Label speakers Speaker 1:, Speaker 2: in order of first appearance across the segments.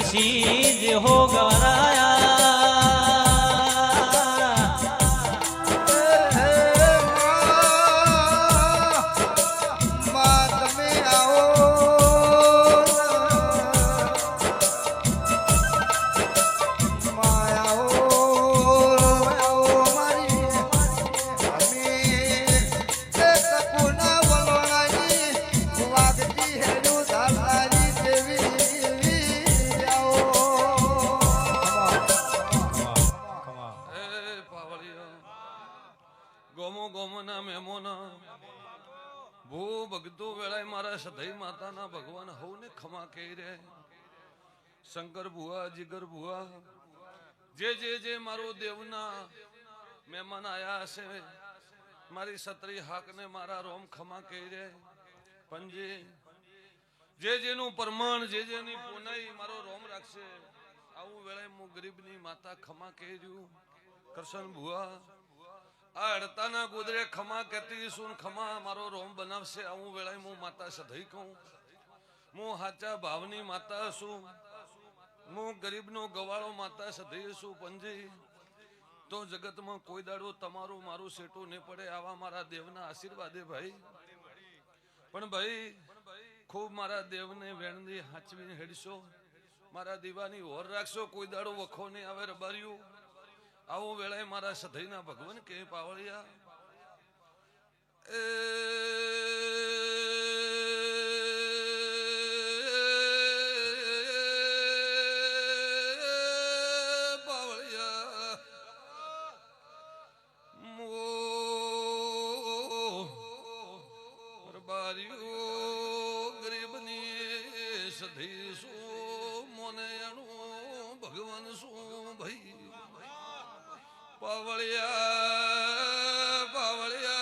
Speaker 1: જગશી જે હો
Speaker 2: મારા
Speaker 3: માતાના ભગવાન હવને ખમા કહી રે શંકર ભુવા, જીગર ભુવા, જે જે જે મારો દેવના મહેમાન આયા હશે, મારી સત્રી હાકને મારા રોમ ખમા કહી રે પંજી, જે, જેનું પ્રમાણ, જે, જેની પુનાઈ મારો રોમ રાખશે, આવું વેળાએ હું ગરીબની માતા ખમા કહી રહ્યું કરશન ભુવા અડતાના ગોદરે ખમા કહેતી સુન ખમા મારો રોમ બનાવશે. આવું વેળાએ હું માતા સધઈ કહું. હું હાચા ભાવની માતા છું. હું ગરીબનો ગવાળો માતા સધઈ છું પંજી. તો જગતમાં કોઈ દાડો તમારું મારું સેટું નહીં પડે આવા મારા દેવના આશીર્વાદે ભાઈ. પણ ભાઈ, ખૂબ મારા દેવને વેણની હાચવીને હેડશો. મારા દીવાની હોર રાખશો. કોઈ દાડો વખો નહીં આવે રબાર્યું આવો વેળાએ મારા સધઈના ભગવાન કે પાવળિયા. એ ભગવાન શું ભાઈ? પાવળિયા પાવળિયા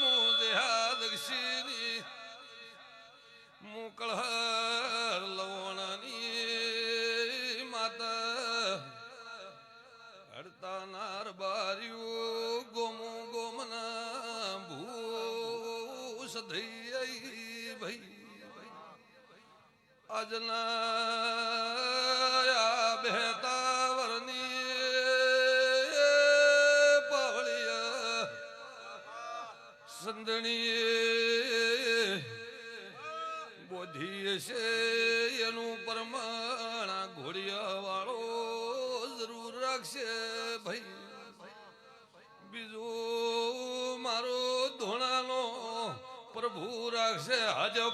Speaker 3: મોદેહા દક્ષિણી મુકળહર લવણાની માતા. હડતાનાર બાર્યું ગોમો ગોમના ભૂ સધઈ ભાઈ. આજના બોધી છે એનું પરમાણા ઘોડિયા જરૂર રાખશે ભાઈ. બીજું મારો ધોણાનો પ્રભુ રાખશે હજ
Speaker 1: જય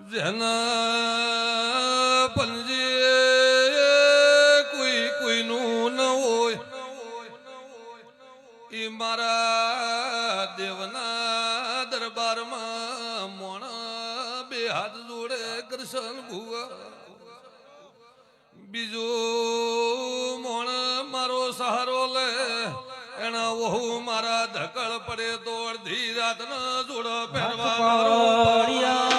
Speaker 3: જેના પંજે કોઈ કોઈનું ન હોય એ મારા દેવના દરબારમાં મોણ બે હાથ જોડે કૃષ્ણ ભુવા. બીજો મોણ મારો સહારો લે એના વહુ મારા ધકળ પડે તો અડધી રાતના જોડ પહેરવા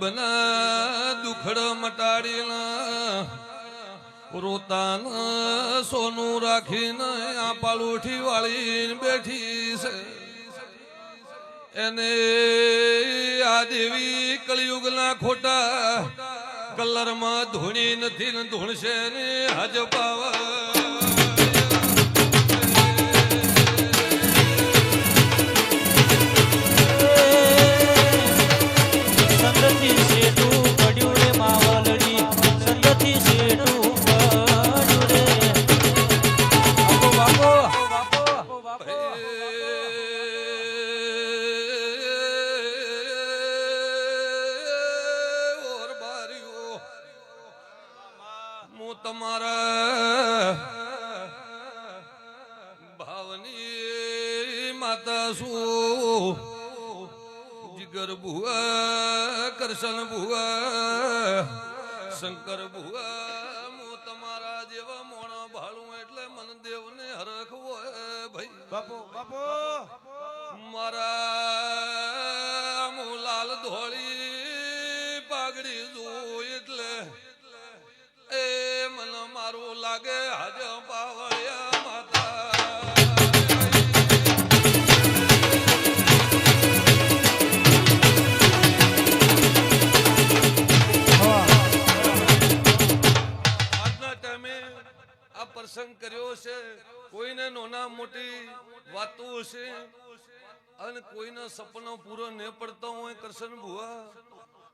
Speaker 3: ગરીબના દુખડ મટાડીના રોતાના સોનું રાખીને આ પાલુઠી વાળી બેઠી છે. એને આ દેવી કળિયુગના ખોટા કલરમાં ધૂણી નથી ને ધૂણશે ને હજ પાવા ભાવની માતા છું જીગર ભુવા કરશન ભુવા શંકર ભુવા હું તમારા જેવા મોણા ભાળું એટલે મન દેવને હરખ હોય ભાઈ.
Speaker 2: બાપો બાપો!
Speaker 3: મારા હું લાલ ધોળી પાઘડી જોઉં એટલે મારું લાગે હજ પાવળિયા પ્રસંગ કર્યો છે કોઈને નાના મોટી વાતો છે અને કોઈનો સપનો પૂરો ન પડતો હોય કરશન ભુવા.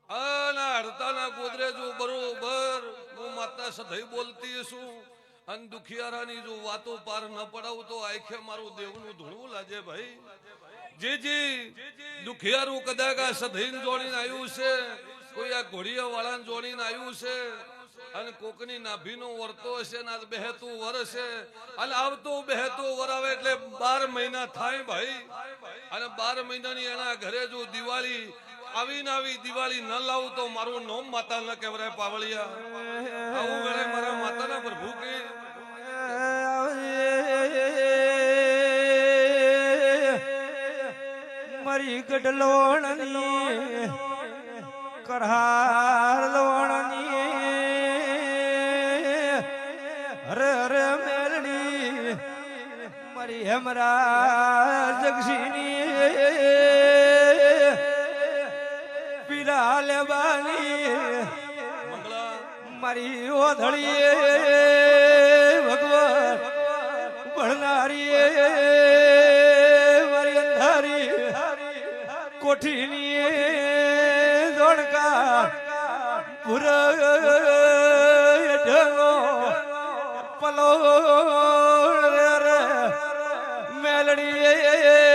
Speaker 3: અને હડતાના ગોદરેજો બરોબર હું માતા સધઈ બોલતી છું, અને દુખિયારાની જો વાતો પાર ન પડાવ તો આખે મારું દેવનું ધૂણવું લાજે ભાઈ. જીજી દુખિયારું કદાચ આ સધઈને જોડીને આવ્યું છે, કોઈ આ ઘોડિયા જોડીને આવ્યું છે, અને કોકની નાભીનો વર્તો હશે ને બેહતું વર છે અને આવતું બેહતું વર આવે એટલે બાર મહિના થાય ભાઈ. અને બાર મહિનાની એના ઘરે જો દિવાળી આવી ને આવી દિવાળી ન લાવું તો મારું નોમ માતા ન કહેવાય, પાવળિયા. આવું વેળે મારા માતાના પ્રભુ કે
Speaker 2: મારી ગઢલોણની કરહાર લોણની, હરે હરે મેલડી મારી હેમરા જગસીની
Speaker 3: મંગળા
Speaker 2: મારી ઓધળીએ ભગવાન ભણનારી મારી અંધારી કોઠીની દોડકા પુર પલો મેલડી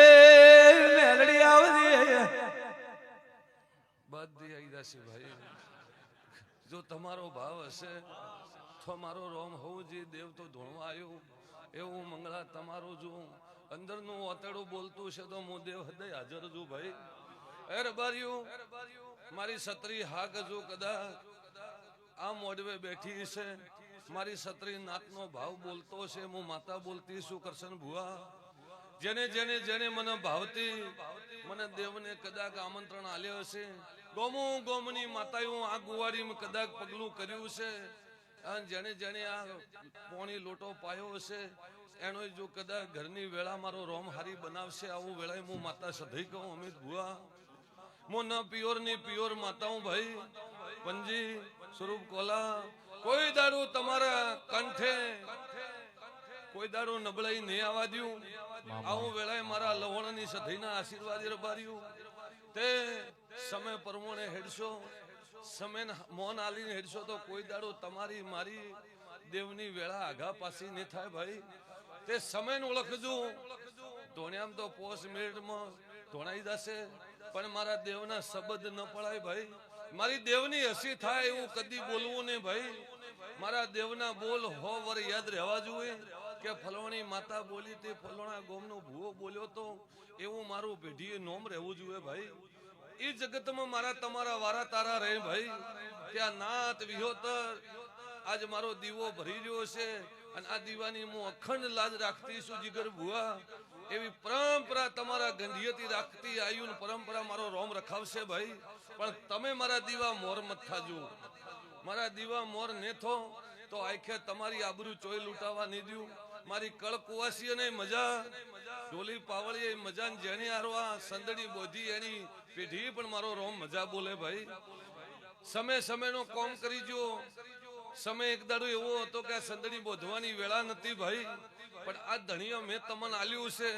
Speaker 3: બધી ભાઈ. જો તમારો ભાવ હશે, તો મારો રોમ હોવું જે દેવ તો ધોણવા આવ્યો. એવું મંગળા તમારું જો અંદરનું ઓતેડું બોલતું છે તો હું દેવ હૃદય હાજર છું ભાઈ. મારી સત્રી હા જો કદાચ. આ મોડવે બેઠી છે. મારી સત્રી નાતનો ભાવ બોલતો છે. હું માતા બોલતી છું કરશન ભુવા. જેને જેને જેને મને ભાવતી, મને દેવને કદાચ આમંત્રણ આલ્યો હશે. ગોમુ ગોમની માતાઓ આ ગુવાડીમાં કદાચ પગલું કર્યું છે. અને જેને જેને આ પોણી લોટો પાયો હશે એનો જો કદાચ ઘરની વેળા મારો રોમ હારી બનાવશે આવું વેળાએ હું માતા સધઈ કહું અમિત ભુવા હું ન પિયોરની પિયોર માતાઓ ભાઈ પંજી સ્વરૂપ કોલા કોઈ દારૂ તમારા કંઠે કોઈ દારૂ નબળાઈ નહીં આવવા દ્યું. આવું વેળાએ મારા લવણની સધઈના આશીર્વાદ રબાર્યું. તે સમય પ્રમાણે હેડશો, સમય મોન આલીને હેડશો તો કોઈ દાડો તમારી, મારી દેવની વેળા આઘા પાસી નહીં થાય ભાઈ. તે સમયને ઓળખજો. ધોણ્યામ તો પોસ્ટ મિનિટમાં ધોણાઈ જશે, પણ મારા દેવના શબ્દ ન પડાય ભાઈ. મારી દેવની હસી થાય એવું કદી બોલવું નહીં ભાઈ. મારા દેવના બોલ હો વર યાદ રહેવા જોઈએ કે ફલોણી માતા બોલી તે ફલોણા ગોમનો ભૂવો બોલ્યો તો એવું મારું પેઢીએ નોમ રહેવું જોઈએ ભાઈ. એ જગતમાં મારા તમારા વારા તારા રહે ભાઈ. ત્યાં નાત વિહોતર. આજ મારો દીવો ભરી રહ્યો છે. અને આ દીવાની હું અખંડ લાજ રાખતી છું, જીગર ભુવા. એવી પરંપરા તમારા ગંધિયતી રાખતી આયુ પરંપરા મારો રોમ રખાવશે ભાઈ. પણ તમે મારા દીવા મોર મત થાજો. મારા દીવા મોર નેથો તો આખે તમારી આબરૂ ચોય લૂંટાવા નહીં દ્યું મારી કળ કુવાસી અને મજા. ડોલી પાવળી મજા જેની હારવા, સંદડી બોધી એની. પેઢી પણ મારો રોમ મજા બોલે ભાઈ. સમય સમયનો કોમ કરી જો સમય એક દાડો એવો હતો કે આ સંદડી બોધવાની વેળા નથી ભાઈ. પણ આ ધણીઓ મેં તમને આલ્યું છે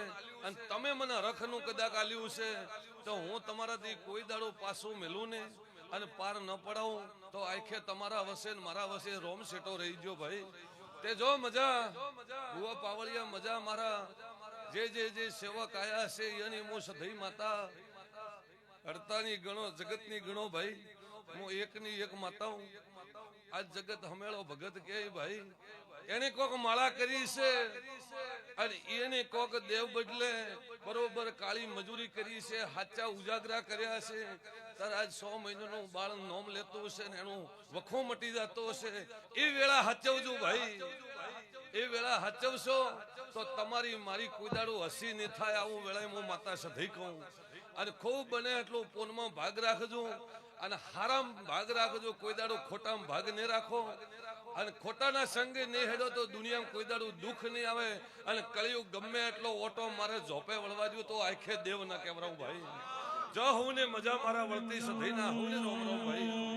Speaker 3: અને તમે મને રખનું કદાચ આલ્યું છે, તો હું તમારાથી કોઈ દાડો પાછું મેલું ને અને પાર ન પડાવું. તો આખે તમારા વસે મારા વસે રોમ સેટો રહી ગયો ભાઈ. તે જો મજા, ભુવા પાવળિયા મજા મારા. જે જે જે સેવક આયા છે, એની હું સધઈ માતા. હડતાની ગણો, જગતની ગણો ભાઈ. હું એકની એક માતા હું. આ જગત હમેળો ભગત કે ભાઈ. એને કોક માળા કરી છે અને એને કોક દેવ બદલે બરોબર કાળી મજૂરી કરી છે, હાચા ઉજાગરા કર્યા છે. તાર આજ સો મહિનાનું બાળ નોમ લેતો હશે ને એનું વખો મટી જતો હશે એ વેળા હાચવજો ભાઈ. એ વેળા હાચવશો તો તમારી મારી કોઈ દાડો હસી નહીં થાય આવું વેળાએ હું માતા સધી કહું. અને ખૂબ બને એટલું પોનમાં ભાગ રાખજો અને હારામ ભાગ રાખજો, કોઈ દાડો ખોટામાં ભાગ નહીં રાખો. અને ખોટાના સંગે નહીં હેડો તો દુનિયામાં કોઈ દાડો દુઃખ નહીં આવે. અને કળિયું ગમે એટલો ઓટો મારે ઝોપે વળવા દઉં તો આખે દેવ ના કેવરાવું ભાઈ. જો હું ને મજા મારા વળતી સધી ના હું ને રોમ રોમ ભાઈ.